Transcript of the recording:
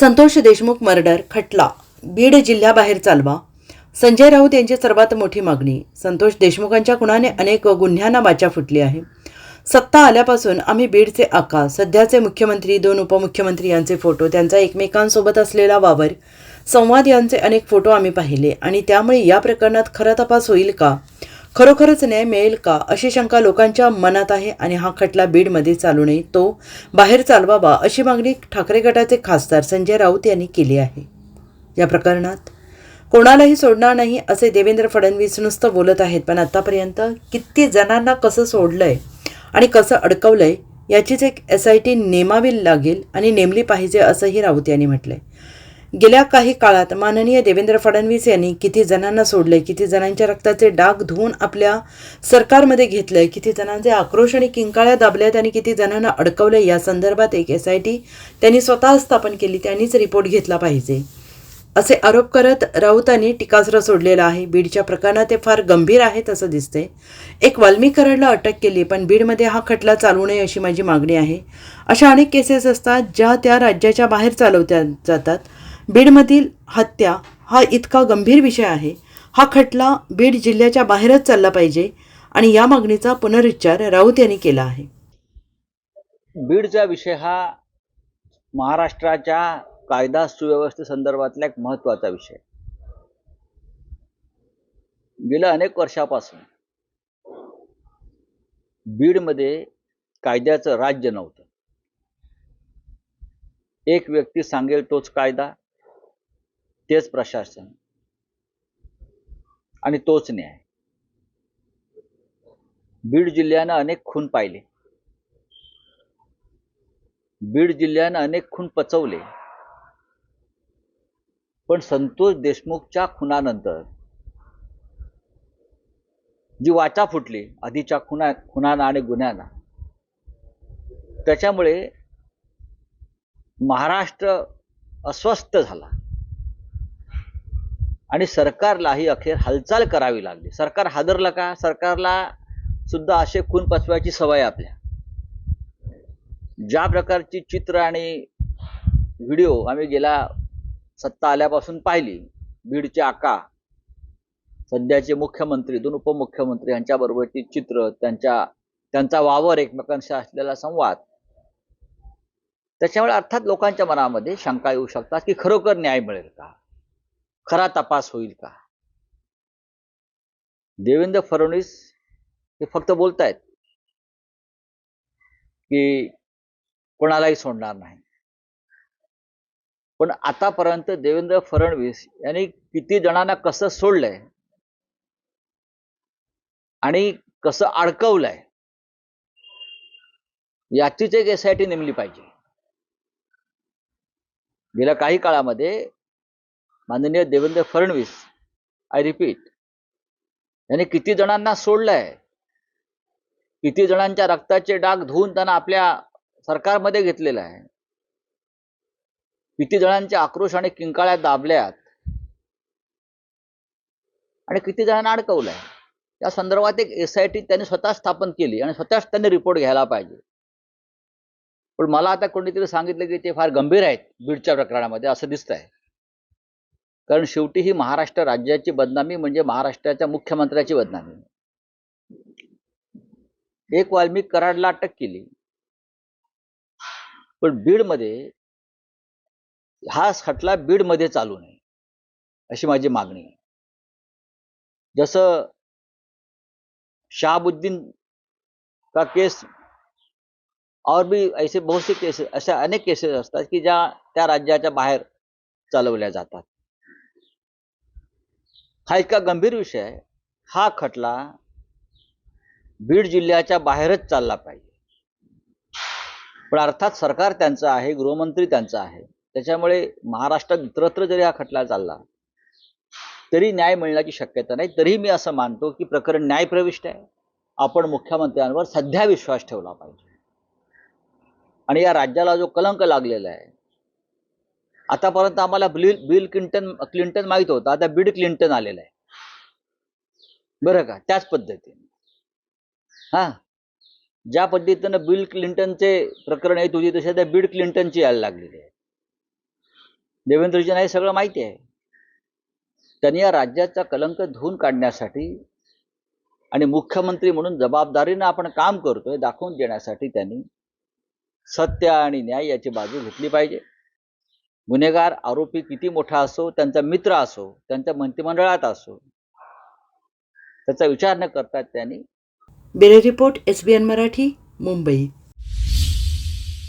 Santosh Deshmukh murder खटला. बीड जिल्ह्याबाहेर चालवा. संजय राऊत यांची सर्वात मोठी मागणी. संतोष देशमुखांच्या खुणाने अनेक गुन्ह्यांना वाचा फुटली आहे. सत्ता आल्यापासून आम्ही बीडचे आका. सध्याचे मुख्यमंत्री दोन उपमुख्यमंत्री यांचे फोटो त्यांचा एकमेकांसोबत असलेला वावर संवाद यांचे अनेक फोटो आम्ही पाहिले. आणि त्यामुळे या प्रकरणात खरा तपास होईल का? खरोखरच न्याय मिळेल का? अशी शंका लोकांच्या मनात आहे आणि हा खटला बीडमध्ये चालू नये तो बाहेर चालवावा अशी मागणी ठाकरे गटाचे खासदार संजय राऊत यांनी केली आहे. या प्रकरणात कोणालाही सोडणार नाही असे देवेंद्र फडणवीस नुसतं बोलत आहेत पण आत्तापर्यंत किती जणांना कसं सोडलंय आणि कसं अडकवलंय याचीच एक एस आय टी नेमावी लागेल आणि नेमली पाहिजे असंही राऊत यांनी म्हटलंय. गेल्या काही काळात माननीय देवेंद्र फडणवीस यांनी किती जणांना सोडले किती जणांच्या रक्ताचे डाग धुवून आपल्या सरकारमध्ये घेतलंय किती जणांचे आक्रोश आणि किंकाळ्या दाबल्यात आणि किती जणांना अडकवले या संदर्भात एक एस आय टी त्यांनी स्वतः स्थापन केली त्यांनीच रिपोर्ट घेतला पाहिजे. असे आरोप करत राऊतांनी टीकास्त्र सोडलेलं आहे. बीडच्या प्रकरणात ते फार गंभीर आहेत असं दिसते एक वाल्मीकरणला अटक केली पण बीडमध्ये हा खटला चालू नये अशी माझी मागणी आहे. अशा अनेक केसेस असतात ज्या त्या राज्याच्या बाहेर चालवत्या जातात. बीडमधील हत्या हा इतका गंभीर विषय आहे. हा खटला बीड जिल्ह्याच्या बाहेरच चालला पाहिजे आणि या मागणीचा पुनरुच्चार राऊत यांनी केला आहे. बीडचा विषय हा महाराष्ट्राच्या कायदा सुव्यवस्थेसंदर्भातला एक महत्त्वाचा विषय गेल्या अनेक वर्षापासून बीडमध्ये कायद्याचं राज्य नव्हतं. एक व्यक्ती सांगेल तोच कायदा. तेच प्रशासन. आणि तोच न्याय. बीड जिल्ह्यानं अनेक खून पाहिले. बीड जिल्ह्यानं अनेक खून पचवले. पण संतोष देशमुखच्या खुनानंतर जी वाचा फुटली आधीच्या खुना खुनाना आणि गुन्ह्यांना त्याच्यामुळे महाराष्ट्र अस्वस्थ झाला. आणि सरकारलाही अखेर हालचाल करावी लागली. सरकार हादरलं का? सरकारला सुद्धा असे खून पचवायची सवय आपल्या. ज्या प्रकारची चित्र आणि व्हिडिओ आम्ही गेल्या सत्ता आल्यापासून पाहिली बीडचे आका सध्याचे मुख्यमंत्री दोन उपमुख्यमंत्री यांच्याबरोबरची चित्र त्यांच्या त्यांचा वावर एकमेकांशी असलेला संवाद त्याच्यामुळे अर्थात लोकांच्या मनामध्ये शंका येऊ शकतात की खरोखर न्याय मिळेल का? खरा तपास होईल का? देवेंद्र फडणवीस हे फक्त बोलतायत की कोणालाही सोडणार नाही. पण आतापर्यंत देवेंद्र फडणवीस यांनी किती जणांना कसं सोडलंय आणि कसं अडकवलंय याचीच एक एस आय टी नेमली पाहिजे. गेल्या काही काळामध्ये माननीय देवेंद्र फडणवीस आय रिपीट यांनी किती जणांना सोडलंय? किती जणांच्या रक्ताचे डाग धुवून त्यांना आपल्या सरकारमध्ये घेतलेलं आहे? किती जणांच्या आक्रोश आणि किंकाळ्या दाबल्यात? आणि किती जणांना अडकवलंय? त्या संदर्भात एक एस आय टी त्यांनी स्वतः स्थापन केली आणि स्वतःच त्यांनी रिपोर्ट घ्यायला पाहिजे. पण मला आता कोणीतरी सांगितलं की ते फार गंभीर आहेत बीडच्या प्रकरणामध्ये असं दिसत आहे कारण शेवटी ही महाराष्ट्र राज्याची बदनामी म्हणजे महाराष्ट्राच्या मुख्यमंत्र्याची बदनामी. एक वाल्मिक कराडला अटक केली. पण बीडमध्ये हा खटला बीडमध्ये चालू नये अशी माझी मागणी आहे. जसं शहाबुद्दीन का केस और भी ऐसे बहुत से केसेस अशा अनेक केसेस असतात की ज्या त्या राज्याच्या बाहेर चालवल्या जातात. हा इतका गंभीर विषय आहे. हा खटला बीड जिल्ह्याच्या बाहेरच चालला पाहिजे. पण अर्थात सरकार त्यांचं आहे गृहमंत्री त्यांचं आहे. त्याच्यामुळे महाराष्ट्रात इतरत्र जरी हा खटला चालला तरी न्याय मिळण्याची शक्यता नाही. तरी मी असं मानतो की प्रकरण न्यायप्रविष्ट आहे. आपण मुख्यमंत्र्यांवर सध्या विश्वास ठेवला पाहिजे. आणि या राज्याला जो कलंक लागलेला आहे आतापर्यंत आम्हाला बिल बिल क्लिंटन क्लिंटन माहीत होतं. आता बिड क्लिंटन आलेलं आहे. बरं का? त्याच पद्धतीने. हा. ज्या पद्धतीनं बिल क्लिंटनचे प्रकरण येत होती तशा त्या बिड क्लिंटनची यायला लागलेली आहे. देवेंद्रजींना हे सगळं माहिती आहे. त्यांनी या राज्याचा कलंक धुवून काढण्यासाठी आणि मुख्यमंत्री म्हणून जबाबदारीनं आपण काम करतोय दाखवून देण्यासाठी त्यांनी सत्य आणि न्याय याची बाजू घेतली पाहिजे. गुन्हेगार आरोपी किती मोठा असो त्यांचा मित्र असो त्यांच्या मंत्रिमंडळात असो त्याचा विचार न करतात त्यांनी bureau report S B N Marathi Mumbai.